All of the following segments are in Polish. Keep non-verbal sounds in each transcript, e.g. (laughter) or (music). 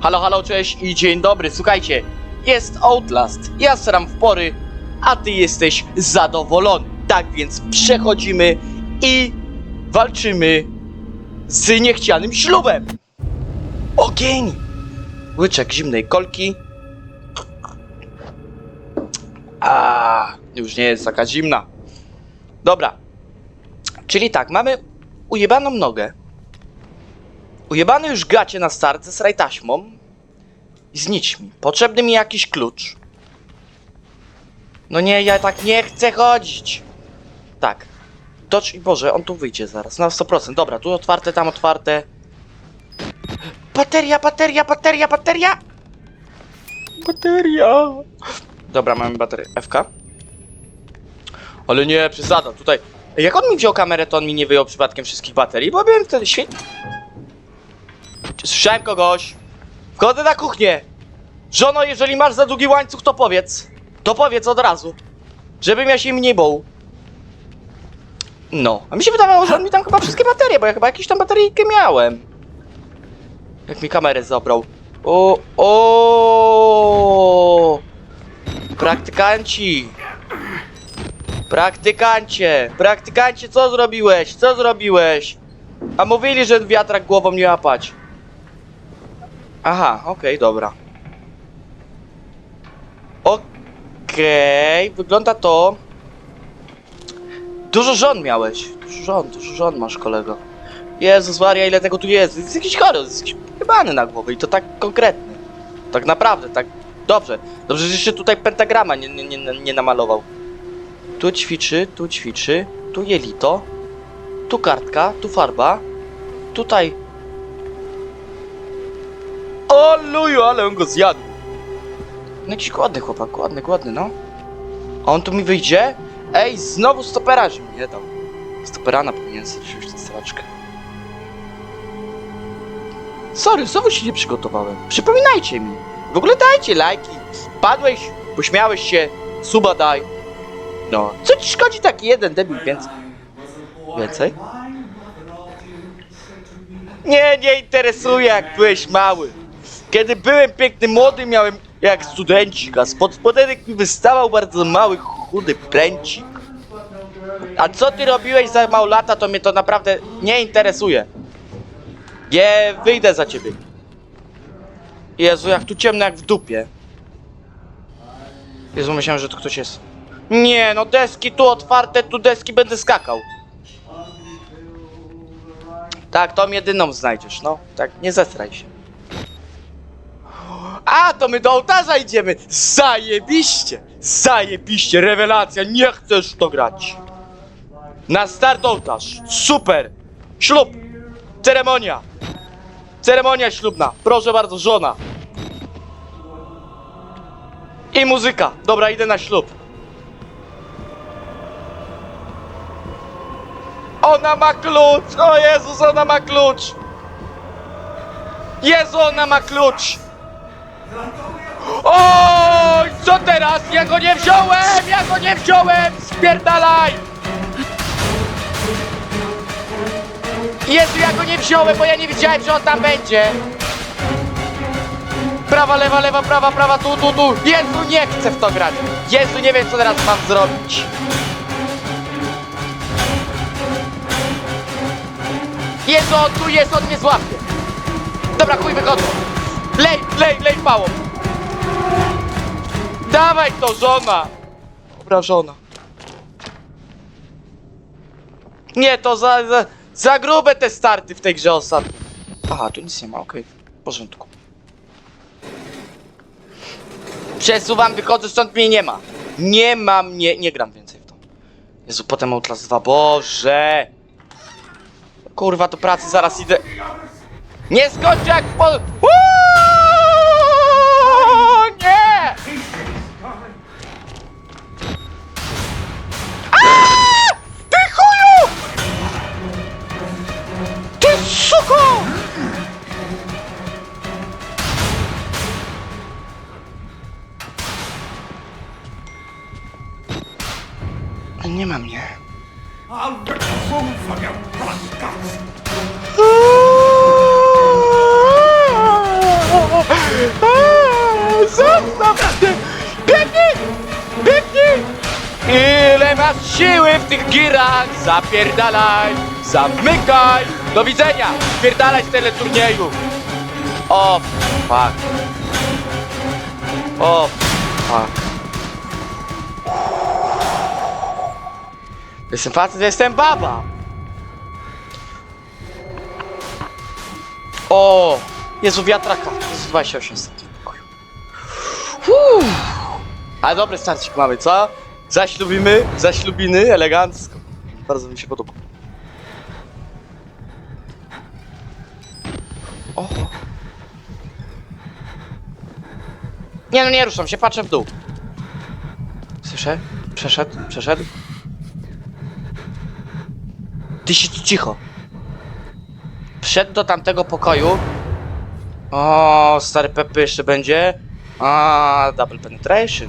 Halo, halo, cześć i dzień dobry. Słuchajcie, jest Outlast. Ja sram w pory, a ty jesteś zadowolony. Tak więc przechodzimy i walczymy z niechcianym ślubem. Ogień! Łyczek zimnej kolki. A, już nie jest taka zimna. Dobra. Czyli tak, mamy ujebaną nogę. Ujebany już gacie na start ze srajtaśmą i z nićmi. Potrzebny mi jakiś klucz. No nie, ja tak nie chcę chodzić. Tak. Docz i Boże, on tu wyjdzie zaraz, na 100%. Dobra, tu otwarte, tam otwarte. Bateria, bateria, bateria, bateria! Bateria! Dobra, mamy baterię. FK. Ale nie, przesada, tutaj... Jak on mi wziął kamerę, to on mi nie wyjął przypadkiem wszystkich baterii, bo byłem wtedy świetnie... Słyszałem kogoś. Wchodzę na kuchnię. Żono, jeżeli masz za długi łańcuch, to powiedz. To powiedz od razu. Żebym ja się mniej bał. No. A mi się wydawało, że on mi tam chyba wszystkie baterie, bo ja chyba jakieś tam bateryjkę miałem. Jak mi kamerę zabrał. O, o. Praktykanci. Praktykancie. Praktykancie, co zrobiłeś? Co zrobiłeś? A mówili, że wiatrak głową nie łapać. Aha, okej, dobra. Okej, wygląda to... Dużo żon miałeś. Dużo żon, dużo żon masz, kolego. Jezus Maria, ile tego tu jest. Jest jakiś chory, jest jakiś pojebany na głowę i to tak konkretny. Tak naprawdę, tak dobrze. Dobrze, że jeszcze tutaj pentagrama nie, nie, nie, nie namalował. Tu ćwiczy, tu ćwiczy, tu jelito, tu kartka, tu farba, tutaj. O luju, ale on go zjadł. No jakiś głodny chłopak, głodny, głodny, no. A on tu mi wyjdzie? Ej, znowu stopera, że mi nie dał. Stoperana powinien sobie wziąć tę straczkę. Sorry, znowu się nie przygotowałem. Przypominajcie mi. W ogóle dajcie lajki. Padłeś, pośmiałeś się, suba daj. No, co ci szkodzi taki jeden debil więcej? Więcej? Nie, nie interesuje jak byłeś mały. Kiedy byłem piękny, młody, miałem jak studencik, a spod spodenek mi wystawał bardzo mały, chudy pręcik. A co ty robiłeś za mało lata, to mnie to naprawdę nie interesuje. Nie wyjdę za ciebie. Jezu, jak tu ciemno jak w dupie. Jezu, myślałem, że to ktoś jest. Nie, no deski tu otwarte, tu deski będę skakał. Tak, tą jedyną znajdziesz, no. Tak, nie zestraj się. A, to my do ołtarza idziemy! Zajebiście! Zajebiście, rewelacja, nie chcesz to grać. Na start ołtarz, super! Ślub! Ceremonia! Ceremonia ślubna, proszę bardzo, żona. I muzyka. Dobra, idę na ślub. Ona ma klucz! O Jezus, ona ma klucz! Jezu, ona ma klucz! O, co teraz? Ja go nie wziąłem! Ja go nie wziąłem! Spierdalaj! Jezu, ja go nie wziąłem, bo ja nie wiedziałem, że on tam będzie! Prawa, lewa, lewa, prawa, prawa, tu, tu, tu! Jezu, nie chcę w to grać! Jezu, nie wiem, co teraz mam zrobić! Jezu, on tu jest, on mnie złapie! Dobra, chuj, wychodzę! Lej, lej, pałą! Dawaj to, żona! Dobra, żona. Nie, to za, za, za grube te starty w tej grze ostatnio. Aha, tu nic nie ma, okej. W porządku. Przesuwam, wychodzę, stąd mnie nie ma. Nie ma mnie, nie gram więcej w to. Jezu, potem Outlast 2, Boże! Kurwa, do pracy zaraz idę. Nie skończę jak po... Uuu, nie! Aaa! Ty chuju! Ty suko! Nie ma mnie. I'll get food for you, siły w tych girach, zapierdalaj, zamykaj. Do widzenia, spierdalaj z teleturnieju. O, fuck. O, fuck. Jestem facet, jestem baba. O, Jezu, wiatraka. Jezu, 28 stopni w pokoju. Uff. Ale dobry starcik mamy, co? Zaślubimy, zaślubiny, elegancko. Bardzo mi się podoba. O. Nie no, nie ruszam się, patrzę w dół. Słyszę? Przeszedł, przeszedł. Ty się cicho. Wszedł do tamtego pokoju. O, stary Pepe jeszcze będzie. A, double penetration.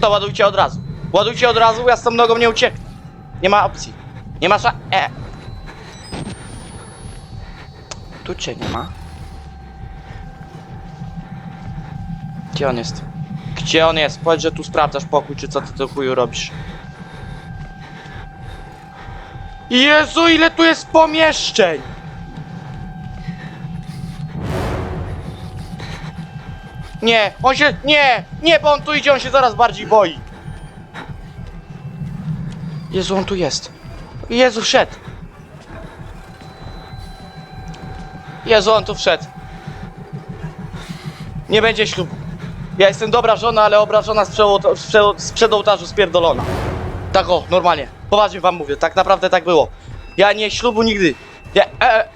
To ładujcie od razu. Ładujcie od razu, ja z tą nogą nie ucieknę. Nie ma opcji. Nie ma sza... E. Tu cię nie ma. Gdzie on jest? Gdzie on jest? Powiedz, że tu sprawdzasz pokój, czy co ty tu chuju robisz. Jezu, ile tu jest pomieszczeń! Nie, on się. Nie! Nie, bo on tu idzie, on się zaraz bardziej boi. Jezu, on tu jest. Jezu, wszedł. Jezu, on tu wszedł. Nie będzie ślubu. Ja jestem dobra żona, ale obrażona z, przełota- z, prze- z przedołtarzu spierdolona. Tak o, normalnie. Poważnie wam mówię, tak naprawdę tak było. Ja nie ślubu nigdy. Ja, e,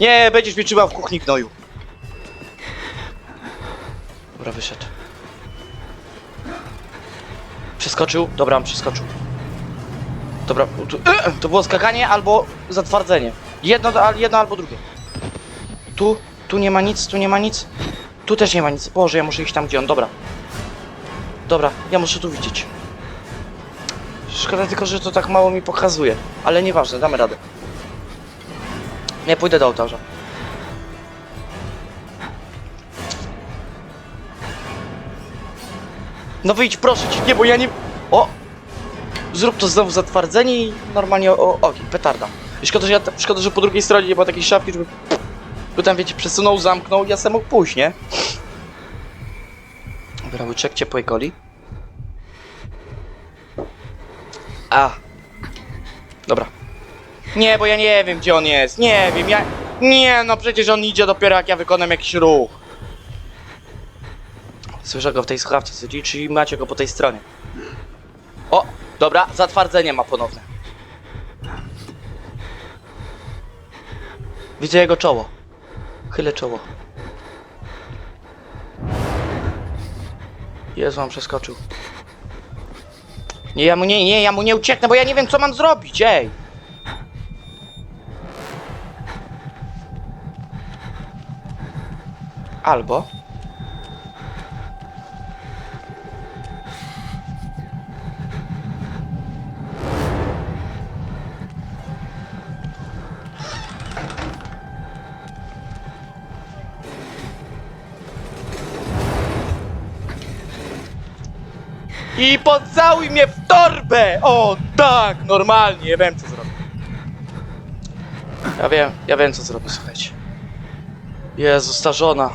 nie, będziesz mnie trzymał w kuchni gnoju. Dobra, wyszedł. Przeskoczył? Dobra, on przeskoczył. Dobra, tu, (clears throat) to było skakanie albo zatwardzenie. Jedno, jedno albo drugie. Tu, tu nie ma nic, tu nie ma nic. Tu też nie ma nic. Boże, ja muszę iść tam, gdzie on. Dobra. Dobra, ja muszę tu widzieć. Szkoda tylko, że to tak mało mi pokazuje. Ale nieważne, damy radę. Nie pójdę do ołtarza. No wyjdź, proszę cię, nie, bo ja nie... O! Zrób to znowu zatwardzenie i normalnie o, o ogień, petarda. Szkoda, że, ja, szkoda, że po drugiej stronie nie było takiej szafki, żeby... By tam, wiecie, przesunął, zamknął i ja sam mógł pójść, nie? Dobra, łyczek ciepłej coli. A. Dobra. Nie, bo ja nie wiem, gdzie on jest. Nie wiem, ja... Nie, no przecież on idzie dopiero jak ja wykonam jakiś ruch. Słyszę go w tej słuchawce siedzi, czyli macie go po tej stronie. O, dobra, zatwardzenie ma ponowne. Widzę jego czoło. Chylę czoło. Jezu, on przeskoczył. Nie, ja mu nie, nie, ja mu nie ucieknę, bo ja nie wiem, co mam zrobić, ej! Albo... I pocałuj mnie w torbę! O, tak, normalnie, ja wiem co zrobię. Ja wiem, ja wiem co zrobię, słuchajcie. Jezus, ta żona.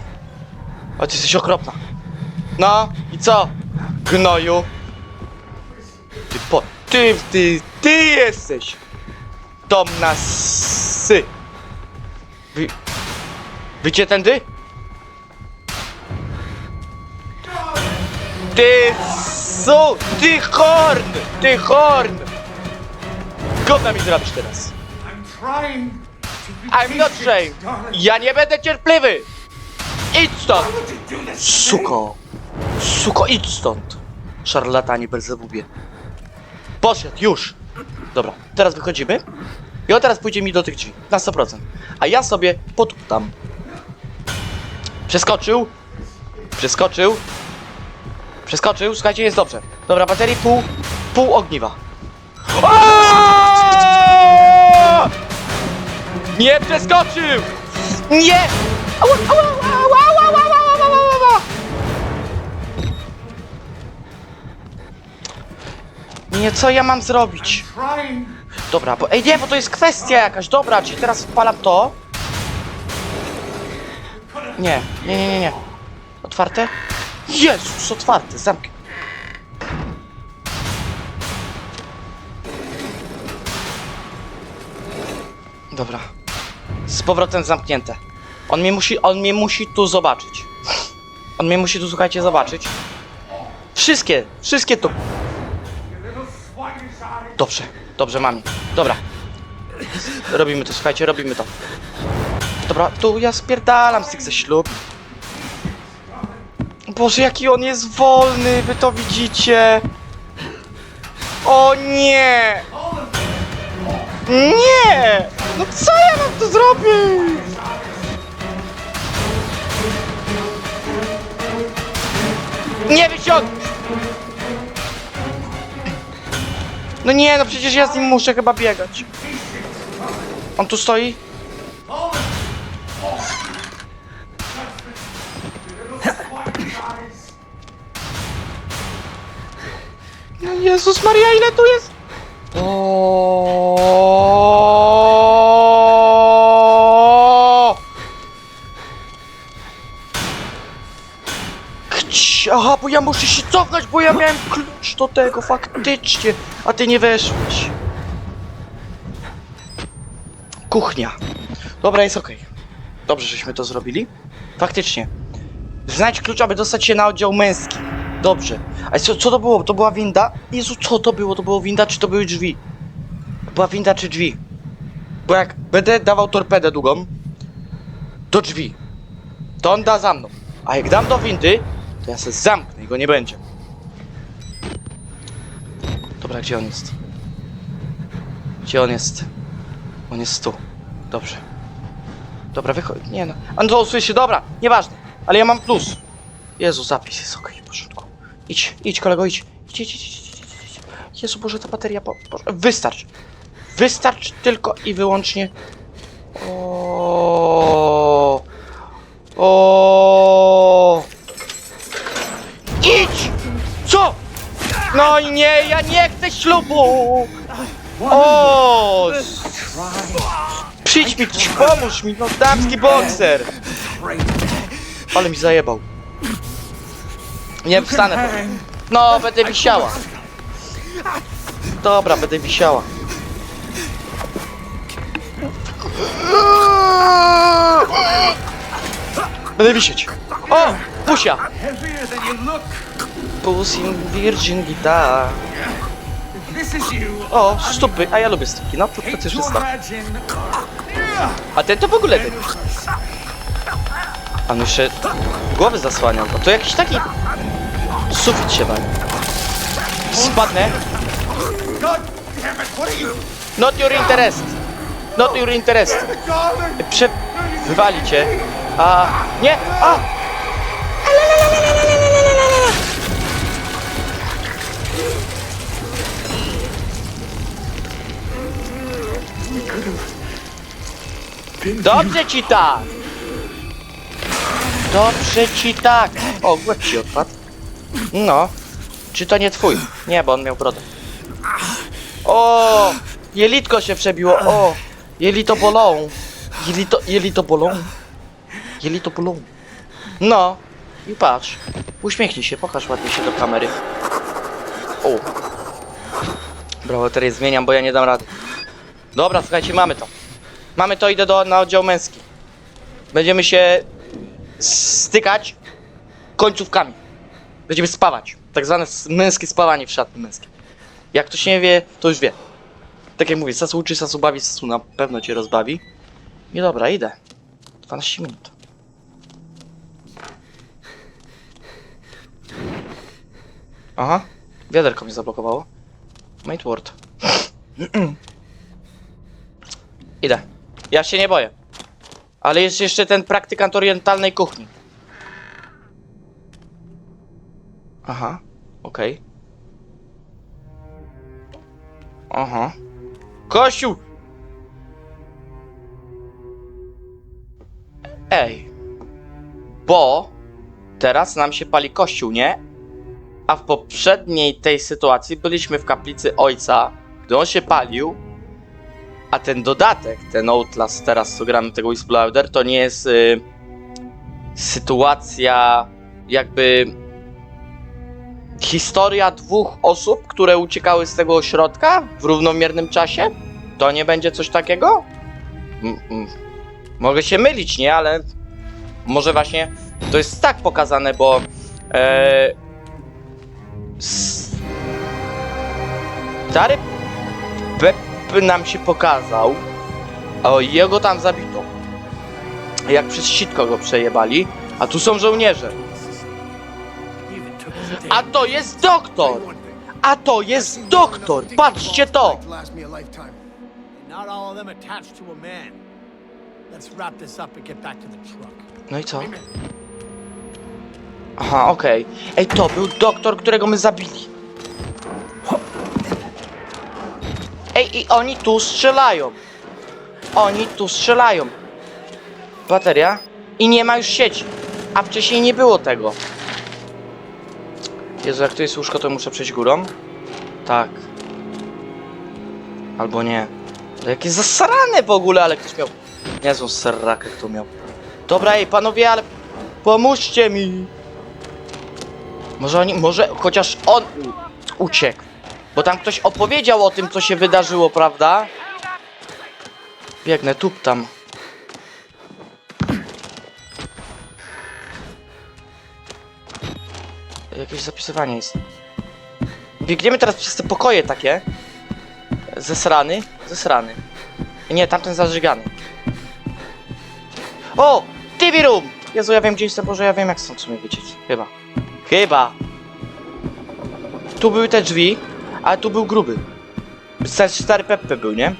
A ty jesteś okropna. No, i co? Gnoju. Ty po... Ty, ty, ty jesteś! Dom na sy. Wy... Wycie tędy? Ty su... Ty horn! Ty horn! Gówna mi zrobisz teraz. I'm not darling. Ja nie będę cierpliwy! Idź stąd! Suko! Suko, idź stąd! Szarlatanie Belzebubie. Poszedł, już! Dobra, teraz wychodzimy. I on teraz pójdzie mi do tych drzwi, na 100%. A ja sobie potuptam. Przeskoczył. Przeskoczył. Przeskoczył, słuchajcie, jest dobrze. Dobra, baterii pół, pół ogniwa. Aaaa! Nie przeskoczył! Nie! Nie, co ja mam zrobić? Dobra, bo... Ej, nie, bo to jest kwestia jakaś. Dobra, czyli teraz wpalam to. Nie, nie, nie, nie. Otwarte? Jezus, otwarte, zamknij. Dobra. Z powrotem zamknięte. On mnie musi, on mnie musi tu zobaczyć. On mnie musi tu, słuchajcie, zobaczyć. Wszystkie, wszystkie tu. Dobrze, dobrze, mami. Dobra. Robimy to, słuchajcie, robimy to. Dobra, tu ja spierdalam z tych ze ślub. Boże, jaki on jest wolny, wy to widzicie. O nie! Nie! No co ja mam tu zrobić? Nie wyciągnij! No nie, no przecież ja z nim muszę chyba biegać. On tu stoi? Jezus Maria, ile tu jest? O! Aha, bo ja muszę się cofnąć, bo ja miałem klucz do tego, faktycznie. A ty nie weszłeś. Kuchnia. Dobra, jest okej. Dobrze, żeśmy to zrobili. Faktycznie. Znajdź klucz, aby dostać się na oddział męski. Dobrze. A co, co to było? To była winda? Jezu, co to było? To było winda, czy to były drzwi? To była winda, czy drzwi? Bo jak będę dawał torpedę długą do drzwi, to on da za mną. A jak dam do windy, to ja się zamknę i go nie będzie. Dobra, gdzie on jest? Gdzie on jest? On jest tu. Dobrze. Dobra, wychodź. Nie no. Andrzej, słyszy, dobra, nieważne. Ale ja mam plus. Jezu, zapis jest okej. Idź, idź kolego, idź. Idź, idź, idź, idź, idź, idź. Jezu, Boże, ta bateria, po, Boże. Wystarczy tylko i wyłącznie. O. O. Idź! Co? No i nie, ja nie chcę ślubu! O! Przyjdź mi, pomóż mi, no damski bokser! Ale mi zajebał. Nie wstanę. No, będę wisiała. Dobra, będę wisiała. Będę wisieć. O! Pusia! Pussy Virgin Guitar. O, stupy, a ja lubię stupki, no to przecież jest tak. A ten to w ogóle ten. On jeszcze głowy zasłaniał. No to jakiś taki sufit się wali. Spadnę. Not your interest. Not your interest. Prze... Wywali cię. A... Nie! A! Dobrze ci tak! Dobrze ci tak! O, łeb ci odpadł. No. Czy to nie twój? Nie, bo on miał brodę. O! Jelitko się przebiło, o! Jelito bolą. Jelito, jelito bolą. Jelito bolą. No. I patrz. Uśmiechnij się, pokaż ładnie się do kamery. O. Brawo, teraz zmieniam, bo ja nie dam rady. Dobra, słuchajcie, mamy to. Mamy to, idę do, na oddział męski. Będziemy się stykać końcówkami. Będziemy spawać. Tak zwane męskie spawanie w szatni męskiej. Jak ktoś nie wie, to już wie. Tak jak mówię, Sasu uczy, Sasu bawi, Sasu na pewno cię rozbawi. I dobra, idę. 12 minut. Aha, wiaderko mnie zablokowało. Mate word. (clears throat) idę. Ja się nie boję. Ale jest jeszcze ten praktykant orientalnej kuchni. Aha, okej. Aha. Kościół! Ej. Bo teraz nam się pali kościół, nie? A w poprzedniej tej sytuacji byliśmy w kaplicy ojca, gdy on się palił, a ten dodatek, ten Outlast, teraz co gramy tego Whistleblower, to nie jest y, sytuacja jakby historia dwóch osób, które uciekały z tego ośrodka w równomiernym czasie? To nie będzie coś takiego? M- m- mogę się mylić, nie? Ale może właśnie to jest tak pokazane, bo e, stary Pep nam się pokazał, o jego tam zabito. Jak przez sitko go przejebali, a tu są żołnierze. A to jest doktor! A to jest doktor! Patrzcie to! No i co? Aha, okej. Ej, to był doktor, którego my zabili. Ej, i oni tu strzelają. Oni tu strzelają. Bateria. I nie ma już sieci. A wcześniej nie było tego. Jezu, jak to jest łóżko, to muszę przejść górą? Tak. Albo nie. To jakieś zasrane w ogóle, ale ktoś miał... Niezłą serrakę kto miał. Dobra, ej, panowie, ale pomóżcie mi. Może oni, może chociaż on uciekł. Bo tam ktoś opowiedział o tym, co się wydarzyło, prawda? Biegnę, tup tam. Jakieś zapisywanie jest. Biegniemy teraz przez te pokoje takie. Zesrany, zesrany. Nie, tamten zażygany. O! TV Room! Jezu, ja wiem gdzie jestem, Boże, ja wiem jak stąd w sumie wyciec. Chyba. Chyba. Tu były te drzwi, ale tu był gruby. Sta- Stary Pepe był, nie?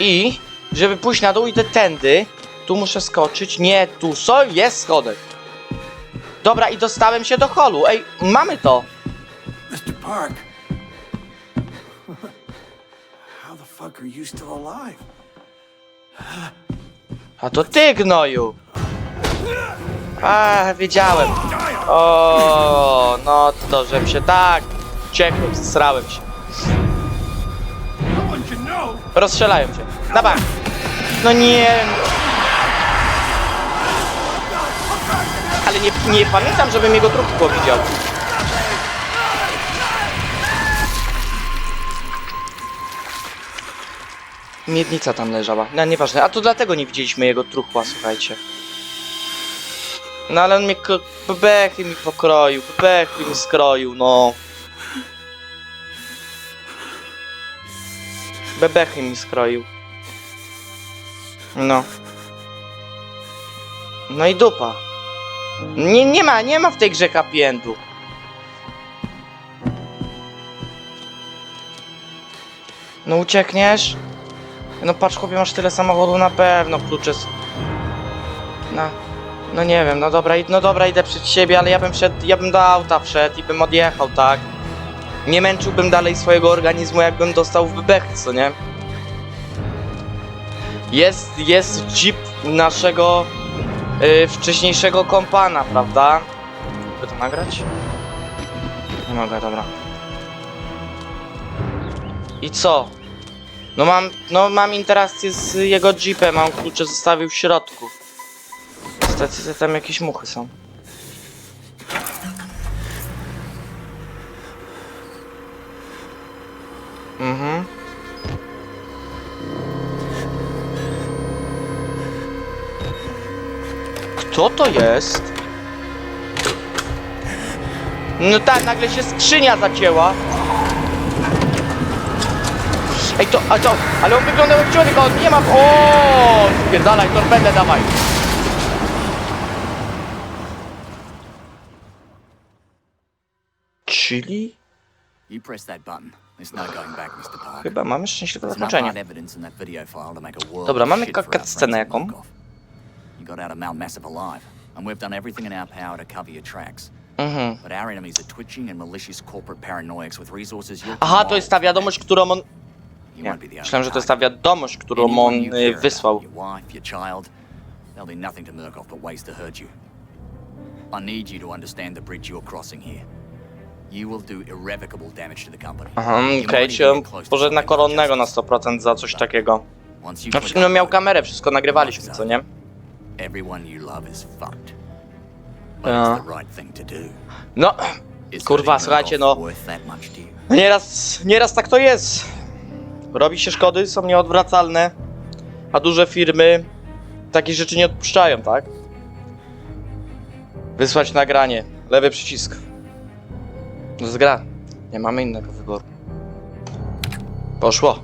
I, żeby pójść na dół, idę tędy. Tu muszę skoczyć. Nie, tu są, jest schodek. Dobra, i dostałem się do holu. Ej, mamy to. Mr. Park. How the fuck are you still alive? A to ty, gnoju! A, wiedziałem. O, no to, żebym się tak ciekłem, zsrałem się. No. Rozstrzelają cię. Na bank. No nie. Ale nie, nie pamiętam, żebym jego trupko widział. Miednica tam leżała. No nieważne. A to dlatego nie widzieliśmy jego truchła, słuchajcie. No ale on mnie bebechy mi pokroił, bebechy mi skroił, no. Bebechy mi skroił. No. No i dupa. Nie, nie ma, nie ma w tej grze happy endu. No uciekniesz? No patrz chłopie, masz tyle samochodu na pewno, klucze. No, no nie wiem, no dobra, no dobra, idę przed siebie, ale ja bym wszedł, ja bym do auta wszedł i bym odjechał, tak? Nie męczyłbym dalej swojego organizmu, jakbym dostał w bebechy, co nie? Jest, jest jeep naszego y, wcześniejszego kompana, prawda? Mogę to nagrać? Nie mogę, dobra. I co? No mam, no mam interakcję z jego jeepem, on klucze zostawił w środku. Niestety tam jakieś muchy są. Kto to jest? No tak, nagle się skrzynia zacięła. Ej, to, a to, ale on wyglądał jak człowiek, a on nie ma... O, spierdalaj, torpedę dawaj. Czyli? Chyba mamy szczęśliwe world Dobra, mamy cutscenę jaką? You got out of Mount Massive alive, and we've done everything in our power to cover your tracks. Mhm. But our enemies are twitching and malicious corporate paranoics with resources Aha, to jest ta wiadomość, którą on... You Nie, won't be the only myślałem, że to jest ta target. wiadomość, którą Anyone on y, wysłał. Your wife, your child, They'll be nothing to Murkoff but ways to hurt you. I need you to understand the bridge you're crossing here. You will do irrevocable damage to the company. Aha, You okej, might czy even on get close to poszedł na something koronnego na justice. 100% za coś takiego. Once you No click miał upload, kamerę, wszystko nagrywaliśmy, co nie? Everyone you love is fucked. But it's the right thing to do. No, Is Kurwa, słuchajcie, no. worth that much to you? nieraz, nieraz tak to jest. Robi się szkody, są nieodwracalne, a duże firmy takie rzeczy nie odpuszczają, tak? Wysłać nagranie, lewy przycisk. To jest gra, nie mamy innego wyboru. Poszło.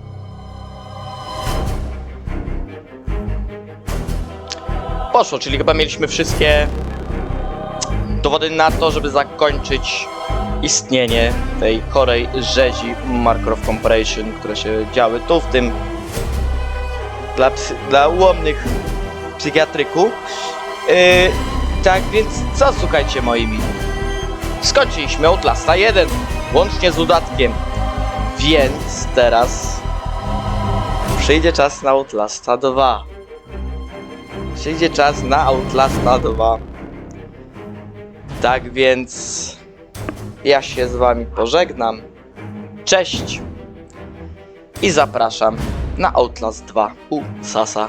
Poszło, czyli chyba mieliśmy wszystkie dowody na to, żeby zakończyć istnienie tej chorej rzezi Markov Corporation, które się działy tu w tym dla, dla ułomnych psychiatryku. Yy, tak więc co słuchajcie moi mili? Skończyliśmy Outlasta 1, łącznie z dodatkiem. Więc teraz przyjdzie czas na Outlasta 2. Przyjdzie czas na Outlasta 2. Tak więc ja się z wami pożegnam. Cześć i zapraszam na Outlast 2 u Sasa.